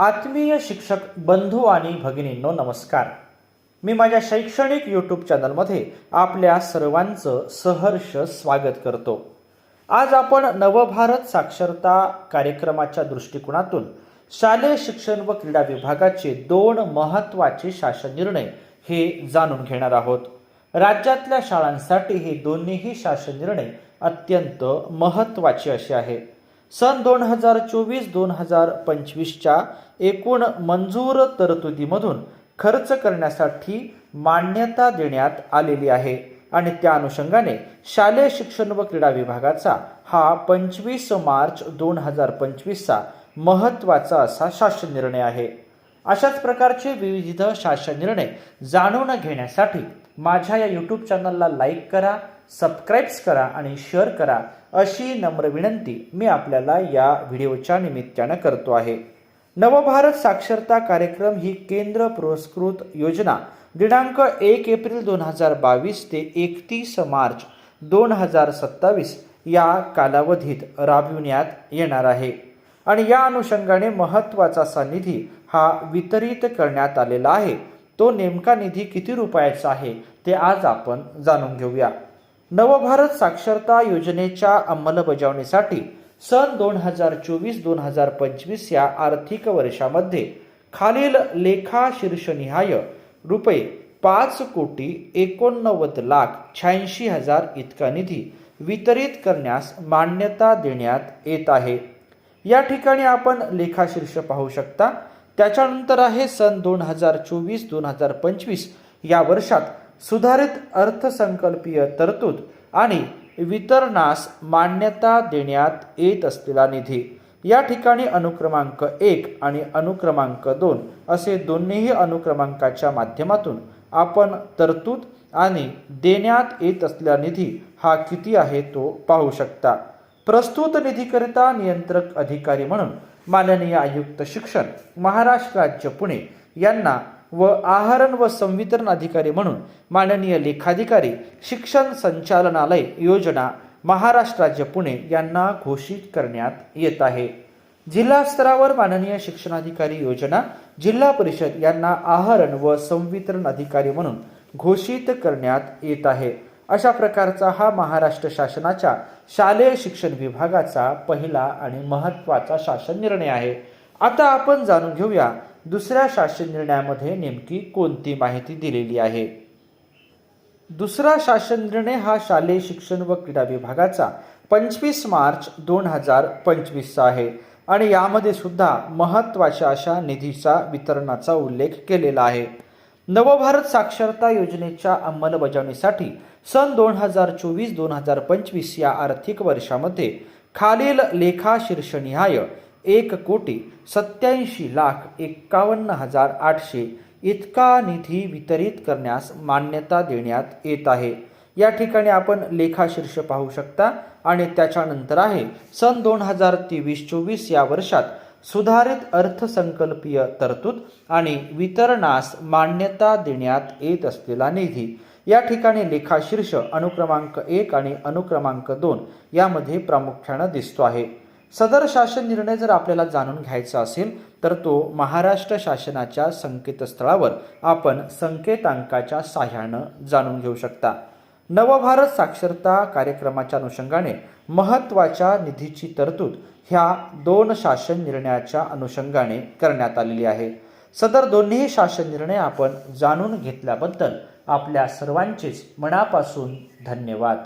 आत्मीय शिक्षक बंधू आणि भगिनींनो नमस्कार. मी माझ्या शैक्षणिक यूट्यूब चॅनलमध्ये आपल्या सर्वांचं सहर्ष स्वागत करतो. आज आपण नवभारत साक्षरता कार्यक्रमाच्या दृष्टिकोनातून शालेय शिक्षण व क्रीडा विभागाचे दोन महत्त्वाचे शासन निर्णय हे जाणून घेणार आहोत. राज्यातल्या शाळांसाठी हे दोन्हीही शासन निर्णय अत्यंत महत्त्वाचे असे आहे सन दोन हजार चोवीस दोन हजार पंचवीसच्या एकूण मंजूर तरतुदीमधून खर्च करण्यासाठी मान्यता देण्यात आलेली आहे. आणि त्या अनुषंगाने शालेय शिक्षण व क्रीडा विभागाचा हा पंचवीस मार्च दोन हजार पंचवीसचा महत्त्वाचा असा शासन निर्णय आहे. अशाच प्रकारचे विविध शासन निर्णय जाणून घेण्यासाठी माझ्या या यूट्यूब चॅनलला लाईक करा. सबस्क्राईब्स करा आणि शेअर करा अशी नम्र विनंती मी आपल्याला या व्हिडिओच्या निमित्तानं करतो आहे. नवभारत साक्षरता कार्यक्रम ही केंद्र पुरस्कृत योजना दिनांक एक एप्रिल दोन हजार बावीस ते एकतीस मार्च दोन हजार सत्तावीस या कालावधीत राबविण्यात येणार आहे. आणि या अनुषंगाने महत्त्वाचा असा निधी हा वितरित करण्यात आलेला आहे. तो नेमका निधी किती रुपयाचा आहे ते आज आपण जाणून घेऊया. नवभारत साक्षरता योजनेच्या अंमलबजावणीसाठी सन दोन हजार चोवीस दोन हजार पंचवीस या आर्थिक वर्षामध्ये खालील लेखा शीर्षनिहाय रुपये पाच कोटी एकोणनव्वद लाख शहाऐंशी हजार इतका निधी वितरित करण्यास मान्यता देण्यात येत आहे. या ठिकाणी आपण लेखाशीर्ष पाहू शकता त्याच्यानंतर आहे सन दोन हजार चोवीस दोन हजार पंचवीस या वर्षात सुधारित अर्थसंकल्पीय तरतूद आणि वितरणास मान्यता देण्यात येत असलेला निधी. या ठिकाणी अनुक्रमांक एक आणि अनुक्रमांक दोन असे दोन्हीही अनुक्रमांकाच्या माध्यमातून आपण तरतूद आणि देण्यात येत असलेला निधी हा किती आहे तो पाहू शकता. प्रस्तुत निधीकरिता नियंत्रक अधिकारी म्हणून माननीय आयुक्त शिक्षण महाराष्ट्र राज्य पुणे यांना व आहरण व संवितरण अधिकारी म्हणून माननीय लेखाधिकारी शिक्षण संचालनालय योजना महाराष्ट्र राज्य पुणे यांना घोषित करण्यात येत आहे. जिल्हा स्तरावर माननीय शिक्षणाधिकारी योजना जिल्हा परिषद यांना आहरण व संवितरण अधिकारी म्हणून घोषित करण्यात येत आहे. अशा प्रकारचा हा महाराष्ट्र शासनाच्या शालेय शिक्षण विभागाचा पहिला आणि महत्त्वाचा शासन निर्णय आहे. आता आपण जाणून घेऊया दुसऱ्या शासन निर्णयामध्ये नेमकी कोणती माहिती दिलेली आहे? दुसरा शासन निर्णय हा शालेय शिक्षण व क्रीडा विभागाचा पंचवीस मार्च दोन हजार पंचवीसचा आहे आणि यामध्ये सुद्धा महत्त्वाच्या अशा निधीचा वितरणाचा उल्लेख केलेला आहे. नवभारत साक्षरता योजनेच्या अंमलबजावणीसाठी सन दोन हजार चोवीस दोन हजार पंचवीस या आर्थिक वर्षामध्ये खालील लेखा शीर्षनिहाय एक कोटी सत्याऐंशी लाख एक्कावन्न हजार आठशे इतका निधी वितरित करण्यास मान्यता देण्यात येत आहे. या ठिकाणी आपण लेखाशीर्ष पाहू शकता आणि त्याच्यानंतर आहे सन दोन हजार तेवीस चोवीस या वर्षात सुधारित अर्थसंकल्पीय तरतूद आणि वितरणास मान्यता देण्यात येत असलेला निधी. या ठिकाणी लेखाशीर्ष अनुक्रमांक एक आणि अनुक्रमांक दोन यामध्ये प्रामुख्यानं दिसतो आहे. सदर शासन निर्णय जर आपल्याला जाणून घ्यायचा असेल तर तो महाराष्ट्र शासनाच्या संकेतस्थळावर आपण संकेतांकाच्या साह्यानं जाणून घेऊ शकता. नवभारत साक्षरता कार्यक्रमाच्या अनुषंगाने महत्त्वाच्या निधीची तरतूद ह्या दोन शासन निर्णयाच्या अनुषंगाने करण्यात आलेली आहे. सदर दोन्ही शासन निर्णय आपण जाणून घेतल्याबद्दल आपल्या सर्वांचेच मनापासून धन्यवाद.